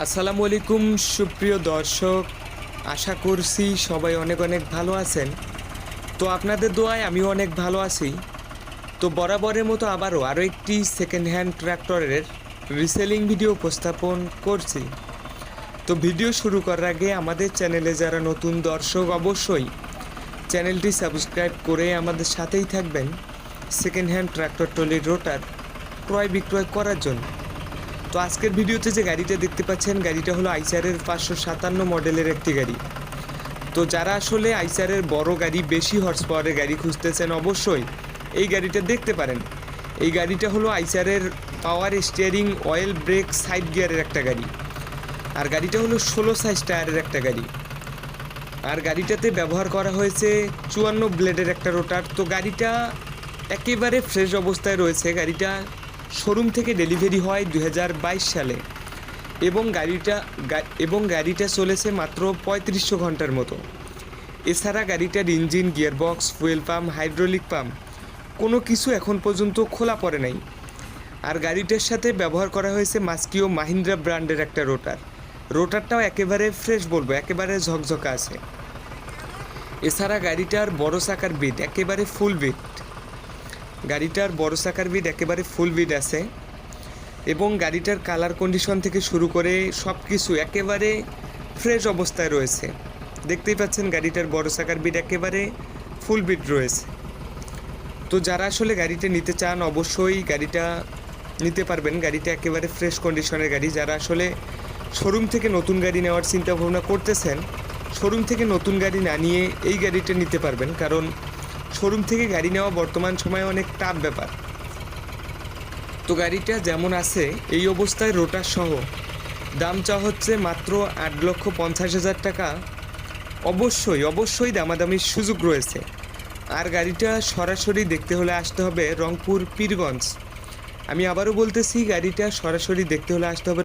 আসসালামু আলাইকুম, সুপ্রিয় দর্শক। আশা করছি সবাই অনেক অনেক ভালো আছেন। তো আপনাদের দোয়ায় আমিও অনেক ভালো আছি। তো বরাবরের মতো আবারও আরও একটি সেকেন্ড হ্যান্ড ট্র্যাক্টরের রিসেলিং ভিডিও উপস্থাপন করছি। তো ভিডিও শুরু করার আগে আমাদের চ্যানেলে যারা নতুন দর্শক অবশ্যই চ্যানেলটি সাবস্ক্রাইব করে আমাদের সাথেই থাকবেন। সেকেন্ড হ্যান্ড ট্র্যাক্টর ট্রলির রোটার ক্রয় বিক্রয় করার জন্য। তো আজকের ভিডিওতে যে গাড়িটা দেখতে পাচ্ছেন, গাড়িটা হলো আইসারের পাঁচশো সাতান্ন মডেলের একটি গাড়ি। তো যারা আসলে আইসারের বড় গাড়ি, বেশি হর্স পাওয়ারের গাড়ি খুঁজতেছেন, অবশ্যই এই গাড়িটা দেখতে পারেন। এই গাড়িটা হলো আইসারের power steering oil brake side গিয়ারের একটা গাড়ি। আর গাড়িটা হলো ষোলো সাইজ টায়ারের একটা গাড়ি। আর গাড়িটাতে ব্যবহার করা হয়েছে চুয়ান্ন ব্লেডের একটা রোটার তো গাড়িটা একেবারে ফ্রেশ অবস্থায় রয়েছে। গাড়িটা শোরুম থেকে ডেলিভারি হয় দু হাজার বাইশ সালে এবং গাড়িটা এবং গাড়িটা চলেছে মাত্র পঁয়ত্রিশশো ঘণ্টার মতো। এছাড়া গাড়িটার engine, gearbox, fuel pump, hydraulic pump, কোনো কিছু এখন পর্যন্ত খোলা পড়ে নাই। আর গাড়িটার সাথে ব্যবহার করা হয়েছে মাস্কিও মাহিন্দ্রা ব্র্যান্ডের একটা রোটার। রোটারটাও একেবারে ফ্রেশ বলব, একেবারে ঝকঝকা আছে। এছাড়া গাড়িটার বড় চাকার বিট একেবারে ফুল বিট গাড়িটার বড় চাকার বিট একেবারে ফুল বিট আছে এবং গাড়িটার কালার কন্ডিশন থেকে শুরু করে সব কিছু একেবারে ফ্রেশ অবস্থায় রয়েছে। দেখতেই পাচ্ছেন গাড়িটার বড় চাকার বিট একেবারে ফুল বিট রয়েছে। তো যারা আসলে গাড়িটা নিতে চান, অবশ্যই গাড়িটা নিতে পারবেন। গাড়িটা একেবারে ফ্রেশ কন্ডিশনের গাড়ি। যারা আসলে শোরুম থেকে নতুন গাড়ি নেওয়ার চিন্তা ভাবনা করতেছেন শোরুম থেকে নতুন গাড়ি না নিয়ে এই গাড়িটা নিতে পারবেন। কারণ শোরুম থেকে গাড়ি নেওয়া বর্তমান সময়ে অনেক টাফ ব্যাপার। তো গাড়িটা যেমন আছে, এই অবস্থায় রোটার সহ। দাম চা হচ্ছে মাত্র আট লক্ষ পঞ্চাশ হাজার টাকা। অবশ্যই অবশ্যই দামাদামির সুযোগ রয়েছে। আর গাড়িটা সরাসরি দেখতে হলে আসতে হবে রংপুর পীরগঞ্জ আমি আবারও বলতেছি, গাড়িটা সরাসরি দেখতে হলে আসতে হবে